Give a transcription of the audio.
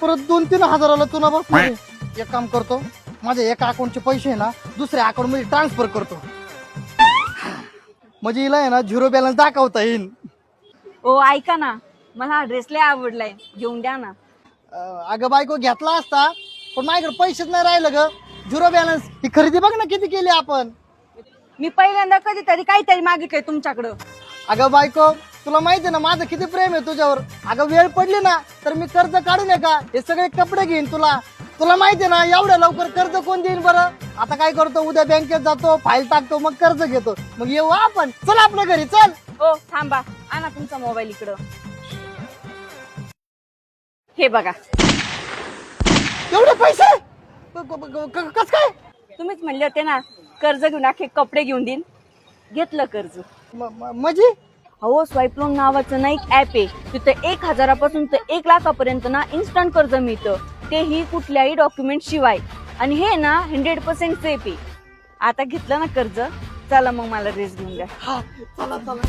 परत दोन तीन हजाराला तुला बस एक काम करतो माझ्या एका अकाउंटचे पैसे आहे ना दुसऱ्या अकाउंटमध्ये ट्रान्सफर करतो. म्हणजे हिला आहे ना झिरो बॅलन्स दाखवता येईल ओ ऐका ना. मला हा ड्रेस लय आवडलाय. घेऊन द्या ना. अं, अगं बायको घेतला असता पण माझ्याकडे पैसेच नाही राहिलं ग. झिरो बॅलन्स ही खरेदी बघ ना किती केली आपण. मी पहिल्यांदा कधीतरी काहीतरी मागितलंय तुमच्याकडं. अगं बायको तुला माहिती आहे ना माझं किती प्रेम आहे तुझ्यावर. अगं वेळ पडली ना तर मी कर्ज काढू नये का? हे सगळे कपडे घेईन तुला. तुला माहिती आहे ना एवढ्या लवकर कर्ज कोण देईन बरं? आता काय करतो उद्या बँकेत जातो फाईल टाकतो मग कर्ज घेतो. मग येऊ आपण. चल आपल्या घरी चल. ओ थांबा. आणा तुमचा मोबाईल इकडं. हे बघा. एवढे पैसे? क- क- क- कस काय? तुम्हीच म्हणले होते ना कर्ज घेऊन अख्खे कपडे घेऊन देईन. घेतलं कर्ज. म- म- म्हणजे? अहो स्वाईप लोन नावाचं ना एक ऍप आहे. तिथं एक हजारापासून तर एक लाखापर्यंत ना इन्स्टंट कर्ज मिळतं. तेही कुठल्याही डॉक्युमेंट शिवाय. आणि हे ना हंड्रेड पर्सेंट सेफ आहे. आता घेतलं ना कर्ज? चला मग मला ड्रेस घेऊन द्या. चला चला.